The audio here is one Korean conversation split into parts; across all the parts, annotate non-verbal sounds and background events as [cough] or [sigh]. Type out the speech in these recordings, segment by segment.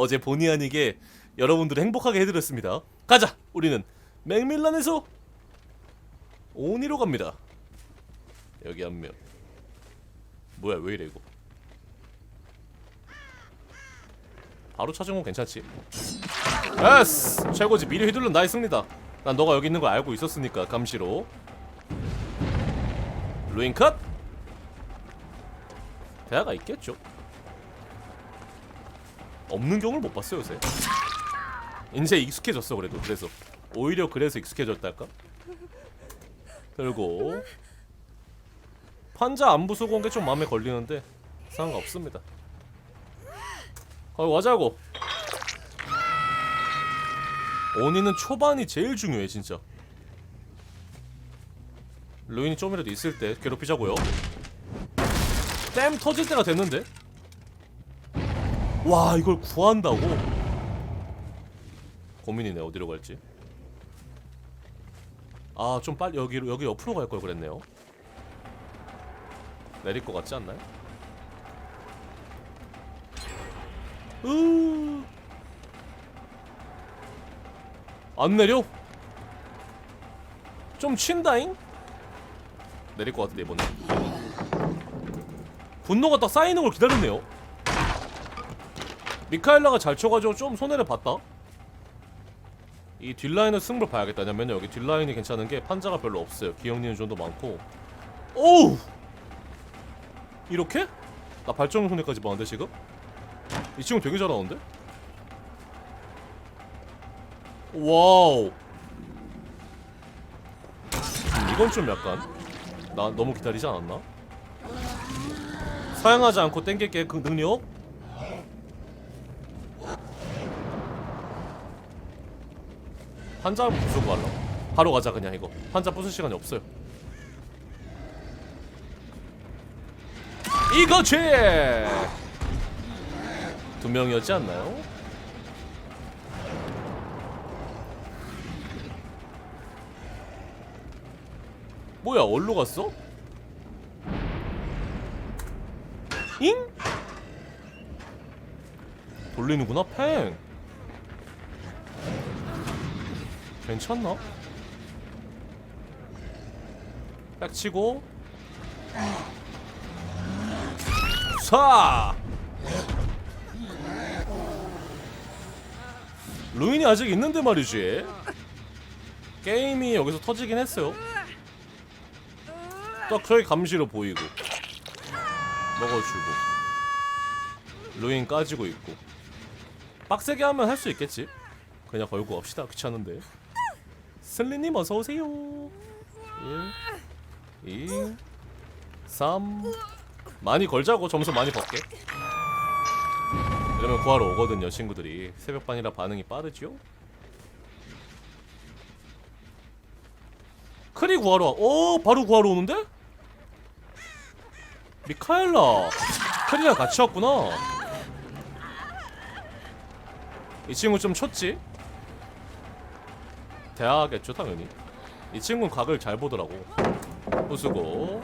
어제 본의 아니게 여러분들을 행복하게 해드렸습니다. 가자. 우리는 맥밀란에서 오니로 갑니다. 여기 한 명. 뭐야 왜 이래 이거? 바로 찾은 건 괜찮지? 예스! 최고지 미리 휘둘른 나의 승리다. 난 너가 여기 있는 걸 알고 있었으니까 감시로. 루인 컷! 대화가 있겠죠. 없는 경우를 못 봤어요 요새. 이제 익숙해졌어 그래도 그래서 오히려 그래서 익숙해졌달까? 들고 판자 안 부 수고 온게좀 마음에 걸리는데 상관없습니다. 거기 와자고. 오니는 초반이 제일 중요해 진짜. 루인이 좀이라도 있을 때 괴롭히자고요. 댐 터질 때가 됐는데. 와 이걸 구한다고? 고민이네 어디로 갈지. 아 좀 빨리 여기로 여기 옆으로 갈 걸 그랬네요. 내릴 것 같지 않나요? 으... 안 내려? 좀 친다잉? 내릴 것 같은데 이번에 분노가 딱 쌓이는 걸 기다렸네요 미카엘라가 잘 쳐가지고 좀 손해를 봤다 이 뒷라인을 승부를 봐야겠다 왜냐면 여기 뒷라인이 괜찮은 게 판자가 별로 없어요 기억니는 좀도 많고 오우 이렇게? 나 발전 손해까지 봤는데 지금? 이 친구 되게 잘하는데? 와우 음, 이건 좀 약간 나 너무 기다리지 않았나? 사용하지 않고 땡길게 그 능력? 한자 부수고 갈라 바로 가자 그냥 이거 한자 부술 시간이 없어요 이거지! 두 명이었지 않나요? 뭐야 어디로 갔어? 잉? 돌리는구나 팽 괜찮나? 딱 치고. 사! 루인이 아직 있는데 말이지. 게임이 여기서 터지긴 했어요. 딱 저기 감시로 보이고. 먹어주고. 루인 까지고 있고. 빡세게 하면 할 수 있겠지. 그냥 걸고 갑시다. 귀찮은데 슬리님 어서 오세요. 1 2 3 많이 걸자고. 점수 많이 벌게. 이러면 구하러 오거든요 친구들이. 새벽반이라 반응이 빠르지요 크리 구하러 와. 오 바로 구하러 오는데? 미카엘라. 크리랑 같이 왔구나. 이 친구 좀 쳤지? 대하겠죠 당연히 이 친구는 각을 잘 보더라고. 부수고.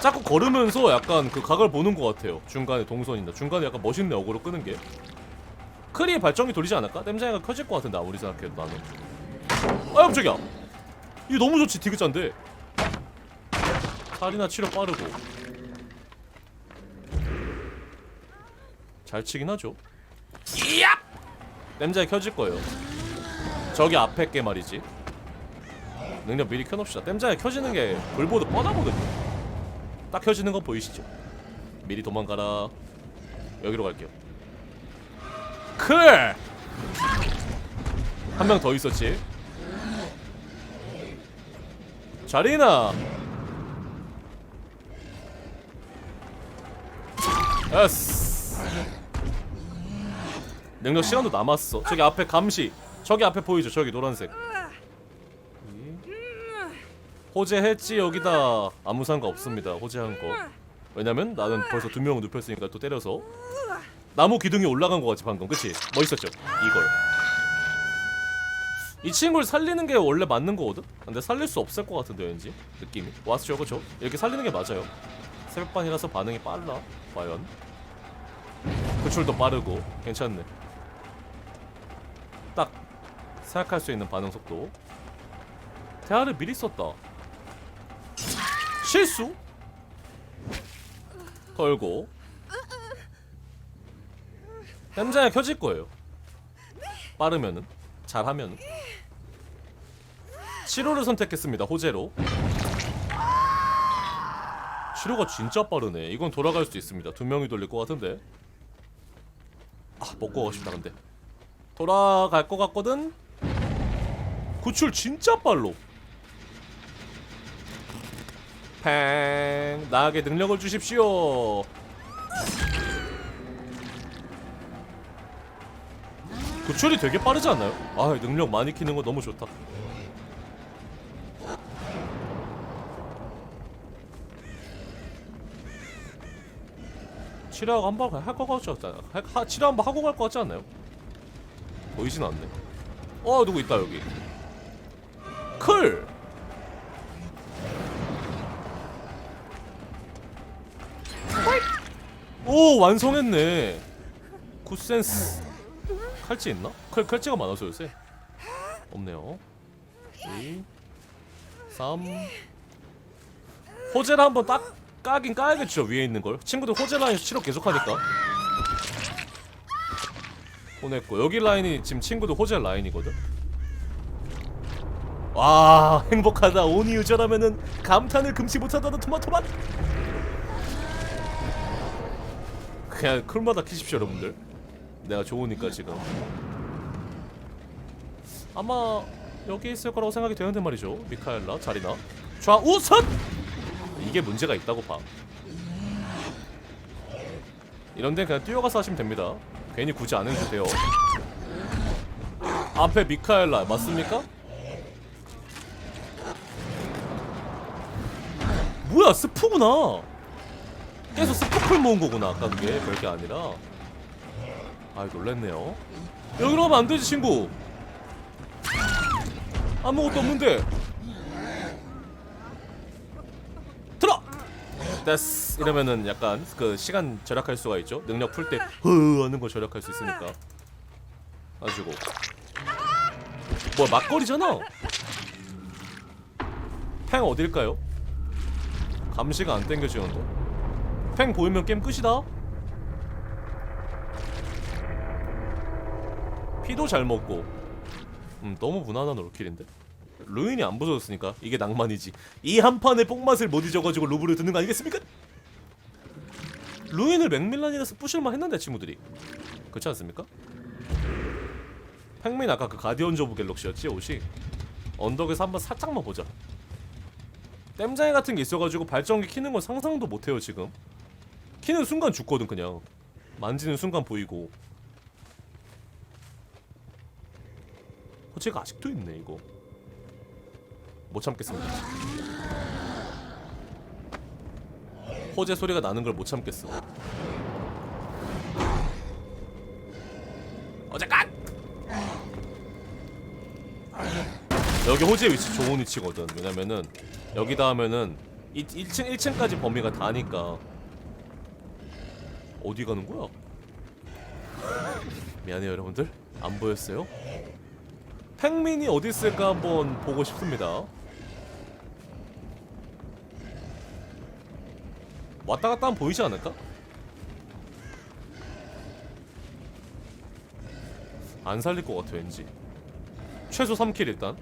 자꾸 걸으면서 약간 그 각을 보는 것 같아요. 중간에 동선인다. 중간에 약간 멋있네 어그로 끄는 게. 크리의 발정이 돌리지 않을까? 땜장이가 켜질 것 같은데 아무리 생각해도 나는. 아 깜짝이야 이거 너무 좋지 디귿자인데. 살이나 치료 빠르고. 잘 치긴 하죠. 이야! 땜장이 켜질 거예요 저기 앞에 게 말이지 능력 미리 켜놓읍시다 땜장이 켜지는 게 불보드 뻔하거든요 딱 켜지는 거 보이시죠? 미리 도망가라. 여기로 갈게요. 클! 한 명 더 있었지. 자리나. 에스. 능력 시간도 남았어. 저기 앞에 감시. 저기 앞에 보이죠? 저기 노란색. 호재했지 여기다 아무 상관 없습니다 호재한 거 왜냐면 나는 벌써 두 명을 눕혔으니까 또 때려서 나무 기둥이 올라간 거 같지 방금 그치? 멋있었죠? 이걸 이 친구를 살리는 게 원래 맞는 거거든? 근데 살릴 수 없을 것 같은데 왠지 느낌이 왔죠 그쵸? 이렇게 살리는 게 맞아요 새벽반이라서 반응이 빨라 과연 구출도 빠르고 괜찮네 딱 생각할 수 있는 반응 속도. 대화를 미리 썼다. 실수? 털고. 현장에 켜질 거예요. 빠르면은 잘하면은. 치료를 선택했습니다 호재로. 치료가 진짜 빠르네. 이건 돌아갈 수 있습니다. 두 명이 돌릴 것 같은데. 아 먹고 가고 싶다 근데. 돌아갈 것 같거든 구출 진짜 빨로. 팽 나에게 능력을 주십시오. 구출이 되게 빠르지 않나요? 아 능력 많이 키는 거 너무 좋다. 치료하고 한 번 할 것 같지 하- 치료 한 번 하고 갈 것 같지 않나요? 보이진 않네. 어 누구 있다 여기 클! 오 완성했네. 굿센스 칼찌 있나? 칼, 칼찌가 많아서 요새. 없네요. 2 3 호재를 한번 딱 까긴 까야겠죠 위에 있는 걸. 친구들 호재 라인에서 치료 계속하니까. 보냈고 여기 라인이 지금 친구들 호재 라인이거든 와 행복하다. 오니 유저라면은 감탄을 금치 못하다는 토마토 맛 그냥 쿨마다 키십시오 여러분들. 내가 좋으니까 지금. 아마 여기 있을 거라고 생각이 되는데 말이죠 미카엘라 자리나. 좌우선! 이게 문제가 있다고 봐. 이런 데는 그냥 뛰어가서 하시면 됩니다. 괜히 굳이 안 해도 돼요. 앞에 미카엘라 맞습니까? 뭐야 스프구나. 계속 스프풀 모은 거구나 아까 그게. 별게 아니라. 아이 놀랬네요. 여기로 가면 안 되지 친구. 아무것도 없는데. 들어! 됐어. 이러면은 약간 그 시간 절약할 수가 있죠? 능력 풀때 흐 하는 거 절약할 수 있으니까. 가지고. 뭐야 막걸리잖아. 팽 어딜까요? 감시가 안 땡겨지는데 팽 보이면 게임 끝이다? 피도 잘 먹고. 음 너무 무난한 올킬인데? 루인이 안 부서졌으니까 이게 낭만이지. 이 한 판의 뽕맛을 못 잊어가지고 루브를 듣는 거 아니겠습니까? 루인을 맥밀란이라서 부실만 했는데 친구들이. 그렇지 않습니까? 팽민 아까 그 가디언즈 오브 갤럭시였지 옷이? 언덕에서 한번 살짝만 보자 땜장이 같은 게 있어가지고 발전기 키는 건 상상도 못해요 지금. 키는 순간 죽거든 그냥. 만지는 순간 보이고. 호재가 아직도 있네 이거. 못 참겠습니다. 호재 소리가 나는 걸 못 참겠어. 어제깐 여기 호재 위치 좋은 위치거든 왜냐면은 여기다 하면은 이 1층 1층까지 범위가 다니까 어디 가는 거야? [laughs] 미안해요 여러분들 안 보였어요? 팽민이 어디 있을까 한번 보고 싶습니다. 왔다 갔다 하면 보이지 않을까? 안 살릴 것 같아 왠지. 최소 3킬 일단.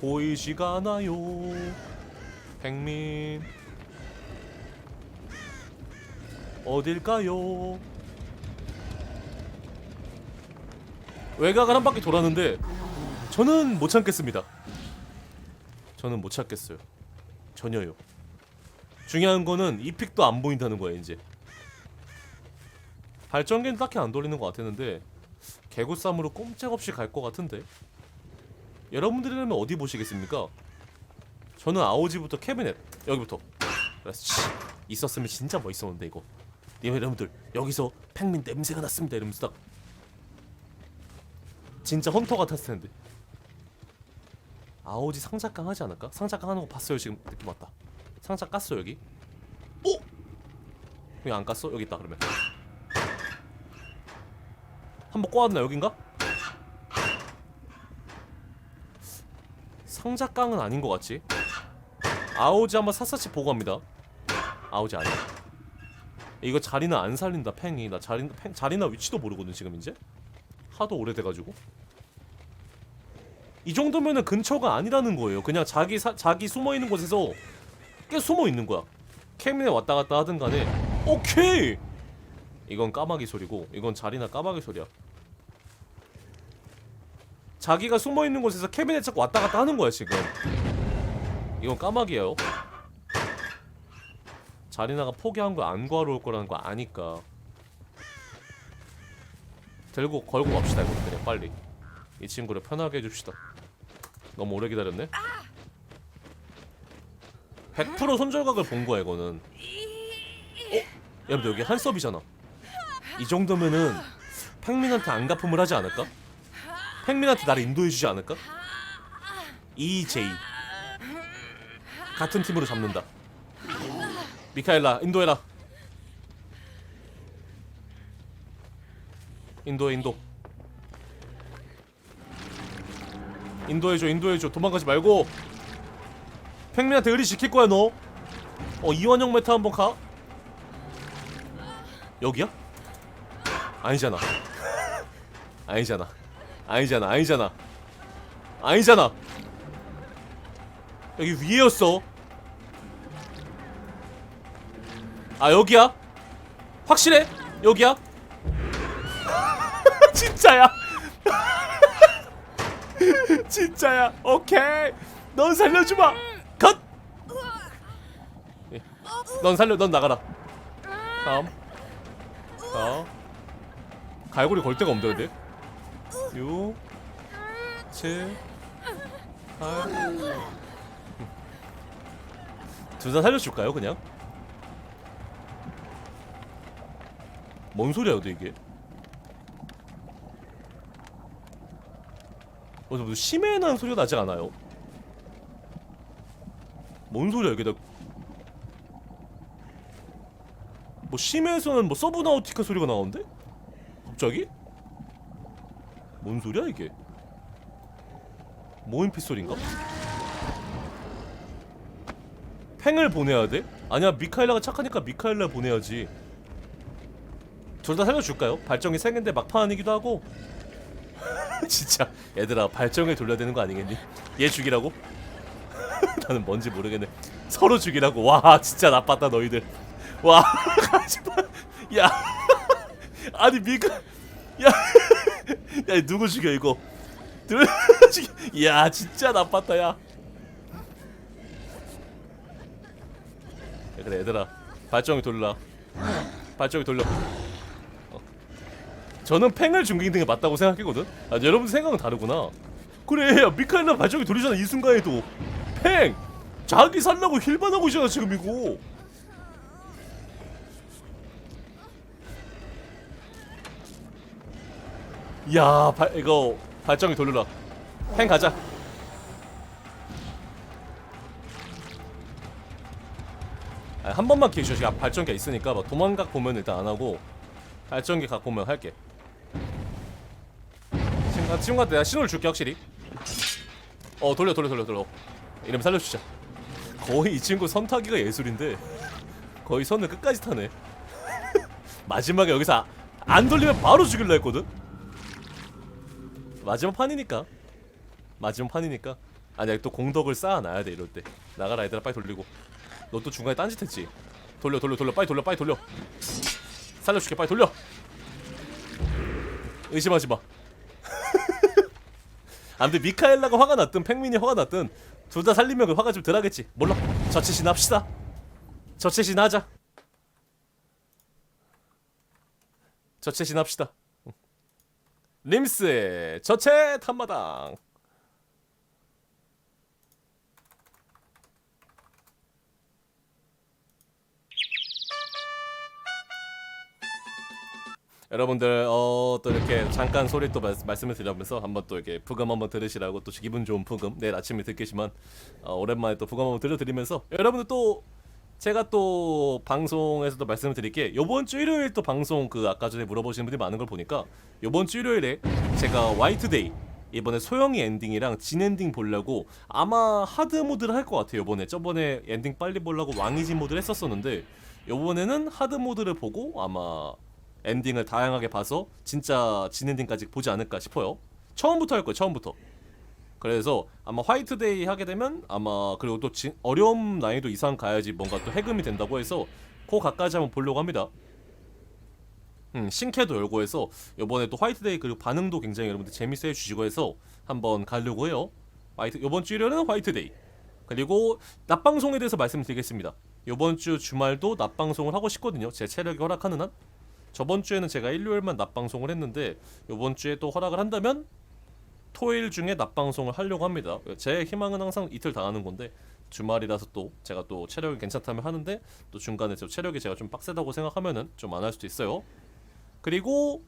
보이지가 않아요. 팽민 어딜까요? 외곽을 한 바퀴 돌았는데 저는 못 참겠습니다. 저는 못 참겠어요. 전혀요. 중요한 거는 이 픽도 안 보인다는 거야 이제. 발전기는 딱히 안 돌리는 것 같았는데 개구쌈으로 꼼짝없이 갈 것 같은데. 여러분들이라면 어디 보시겠습니까? 저는 아오지부터 캐비넷 여기부터. 있었으면 진짜 멋있었는데 이거. 님 여러분들 여기서 팽민 냄새가 났습니다 이러면서 딱 진짜 헌터 같았을 텐데. 아오지 상자깡 하지 않을까? 상자깡 하는 거 봤어요 지금 느낌 왔다. 상자 깠어 여기. 오 여기 안 깠어? 여기 있다 그러면 한번 꼬았나 여긴가? 상자깡은 아닌 것 같지? 아오지 한번 샅샅이 보고 갑니다. 아오지 아니야. 이거 자리나 안 살린다 팽이. 나 자리, 팽, 자리나 위치도 모르거든 지금 이제? 하도 오래돼가지고. 이 정도면은 근처가 아니라는 거예요. 그냥 자기 사, 자기 숨어있는 곳에서 꽤 숨어있는 거야. 캠에 왔다 갔다 하든 간에. 오케이! 이건 까마귀 소리고 이건 자리나 까마귀 소리야 자기가 숨어있는 곳에서 캐비넷 자꾸 왔다 갔다 하는 거야 지금. 이건 까마귀예요. 자리나가 포기한 거 안 구하러 올 거라는 거 아니까. 들고 걸고 갑시다 이거 그냥 빨리. 이 친구를 편하게 해줍시다. 너무 오래 기다렸네. 100% 손절각을 본 거야 이거는. 어? 여러분들 여기 한섭이잖아. 이 정도면은 팽민한테 안 가품을 하지 않을까? 팽민한테 나를 인도해주지 않을까? EJ 같은 팀으로 잡는다. 미카엘라 인도해라. 인도해 인도. 인도해줘 인도해줘. 도망가지 말고. 팽민한테 의리 지킬 거야 너. 어, 이완영 메타 한번 가? 여기야? 아니잖아. 아니잖아 아니잖아 아니잖아 아니잖아 여기 위에였어 아 여기야? 확실해? 여기야? [laughs] 진짜야 [laughs] 진짜야 오케이 넌 살려주마 컷! 예. 넌 살려 넌 나가라 다음 다음 갈고리 걸 데가 없는데 근데 6 7 8 둘다 살려줄까요 그냥? 뭔 소리야 근데 이게 어디 뭐 심해난 소리가 나지 않아요? 뭔 소리야 이게 나... 뭐 심해에서는 뭐 서브나우티카 소리가 나오는데? 갑자기? 뭔 소리야 이게? 모임피 소린가? 팽을 보내야 돼? 아니야 미카엘라가 착하니까 미카엘라 보내야지 둘 다 살려줄까요? 발정이 생인데 막판이기도 하고 [laughs] 진짜 얘들아 발정을 돌려야 되는 거 아니겠니? 얘 죽이라고? [laughs] 나는 뭔지 모르겠네 서로 죽이라고 와 진짜 나빴다 너희들 와 [laughs] 가지마 야 아니 미카 야, 야 누구 죽여 이거? 둘 [laughs] 죽여? 야 진짜 나빴다 야. 야, 그래 얘들아. 발정이 돌려 발정이 돌려. 어. 저는 팽을 중기등에 맞다고 생각했거든? 아 여러분 생각은 다르구나. 그래 야, 미카엘라 발정이 돌리잖아 이 순간에도. 팽! 자기 살라고 힐반하고 있잖아 지금 이거 야 발, 이거 발정이 돌려라 팽 가자 아, 한 번만 기회 줘. 지금 발전기가 있으니까 막 도망각 보면 일단 안 하고 발전기 각 보면 할게. 지금 친구한테 내가 신호를 줄게 확실히. 어 돌려 돌려 돌려 돌려. 이러면 살려주자. 거의 이 친구 선 타기가 예술인데 거의 선을 끝까지 타네. [laughs] 마지막에 여기서 아- 안 돌리면 바로 죽일라 했거든. 마지막 판이니까. 마지막 판이니까. 아니야 또 공덕을 쌓아놔야 돼 이럴 때. 나가라 얘들아 빨리 돌리고. 너 또 중간에 딴짓했지? 돌려 돌려 돌려 빨리 돌려 빨리 돌려 살려줄게 빨리 돌려 의심하지 마 [laughs] 안돼 미카엘라가 화가 났든 팽민이 화가 났든 둘 다 살리면 그 화가 좀 덜하겠지 몰라 저체신 합시다 저체신 하자 저체신 합시다 응. 림스의 저체 탐마당. 여러분들 어, 또 이렇게 잠깐 소리 또 말, 말씀을 드리면서 한번 또 이렇게 부금 한번 들으시라고 또 기분 좋은 부금. 내일 아침에 듣겠지만 어, 오랜만에 또 부금 한번 들려드리면서 여러분들 또 제가 또 방송에서도 말씀을 드릴게 요번 주 일요일 또 방송 그 아까 전에 물어보시는 분들이 많은 걸 보니까 요번 주 일요일에 제가 화이트데이 이번에 소영이 엔딩이랑 진 엔딩 보려고 아마 하드 모드를 할 것 같아요 요번에. 저번에 엔딩 빨리 보려고 왕이진 모드를 했었었는데 요번에는 하드 모드를 보고 아마 엔딩을 다양하게 봐서 진짜 진 엔딩까지 보지 않을까 싶어요. 처음부터 할 거예요 처음부터 그래서 아마 화이트데이 하게 되면 아마 그리고 또 지, 어려움 난이도 이상 가야지 뭔가 또 해금이 된다고 해서 그 각까지 한번 보려고 합니다. 음, 신캐도 열고 해서 이번에 또 화이트데이 그리고 반응도 굉장히 여러분들 재밌어 해주시고 해서 한번 가려고 해요. 화이트 이번 주 일요일은 화이트데이 그리고 낮방송에 대해서 말씀드리겠습니다. 이번 주 주말도 낮방송을 하고 싶거든요. 제 체력이 허락하는 한. 저번 주에는 제가 일요일만 낮방송을 했는데 이번 주에 또 허락을 한다면 토요일 중에 낮방송을 하려고 합니다. 제 희망은 항상 이틀 다 하는 건데 주말이라서 또 제가 또 체력이 괜찮다면 하는데 또 중간에 저 체력이 제가 좀 빡세다고 생각하면은 좀 안 할 수도 있어요. 그리고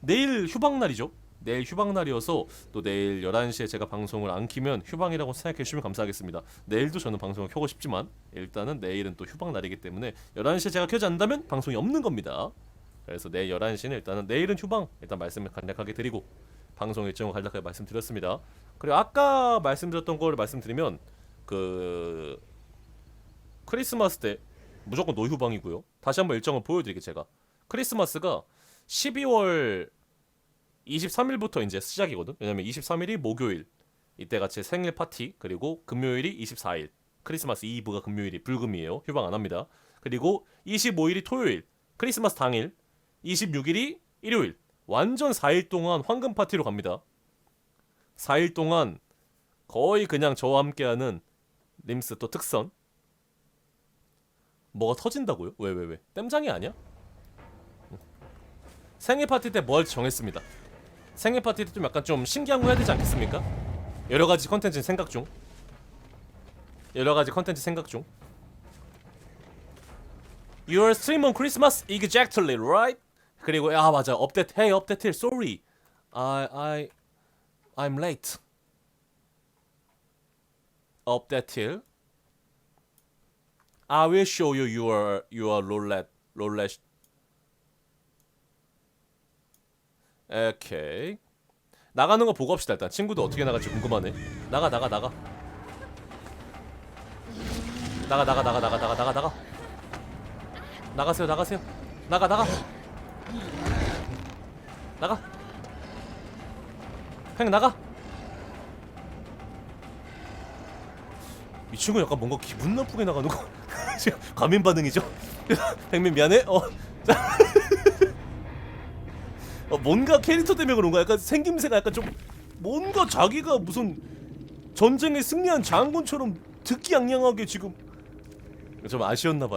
내일 휴방 날이죠. 내일 휴방 날이어서 또 내일 11시에 제가 방송을 안 키면 휴방이라고 생각해 주시면 감사하겠습니다. 내일도 저는 방송을 켜고 싶지만 일단은 내일은 또 휴방 날이기 때문에 11시에 제가 켜지 않는다면 방송이 없는 겁니다. 그래서 내일 11시는 일단은 내일은 휴방 일단 말씀을 간략하게 드리고 방송 일정을 간략하게 말씀드렸습니다. 그리고 아까 말씀드렸던 걸 말씀드리면 그 크리스마스 때 무조건 노휴방이고요. 다시 한번 일정을 보여드릴게요. 제가 크리스마스가 12월 23일부터 이제 시작이거든. 왜냐면 23일이 목요일 이때가 제 생일 파티 그리고 금요일이 24일 크리스마스 이브가 금요일이 불금이에요. 휴방 안 합니다. 그리고 25일이 토요일 크리스마스 당일 26일이 일요일 완전 4일 동안 황금 파티로 갑니다. 4일 동안 거의 그냥 저와 함께하는 림스 또 특선. 뭐가 터진다고요? 왜왜 왜? 땜장이 아니야? 생일 파티 때 뭘 정했습니다. 생일 파티 때 좀 약간 좀 신기한 거 해야 되지 않겠습니까? 여러 가지 컨텐츠 생각 중. 여러 가지 컨텐츠 생각 중. Your stream on Christmas exactly right? 그리고 아 맞아. 업데이트 hey 업데이트 sorry. I I I'm late. 업데이트. I will show you your your roulette roulette. 오케이 나가는 거 보고 합시다 일단. 친구도 어떻게 나갈지 궁금하네. 나가 나가 나가 나가. 나가 나가 나가 나가 나가 나가. 나가세요 나가세요. 나가 나가 나가. 팽 나가. 이 친구 약간 뭔가 기분 나쁘게 나가는 거 지금 [laughs] 과민 반응이죠? [laughs] 백민 미안해. 어, 자. [laughs] 어 뭔가 캐릭터 때문에 그런가? 약간 생김새가 약간 좀 뭔가 자기가 무슨 전쟁에 승리한 장군처럼 득기양양하게 지금 좀 아쉬웠나 봐요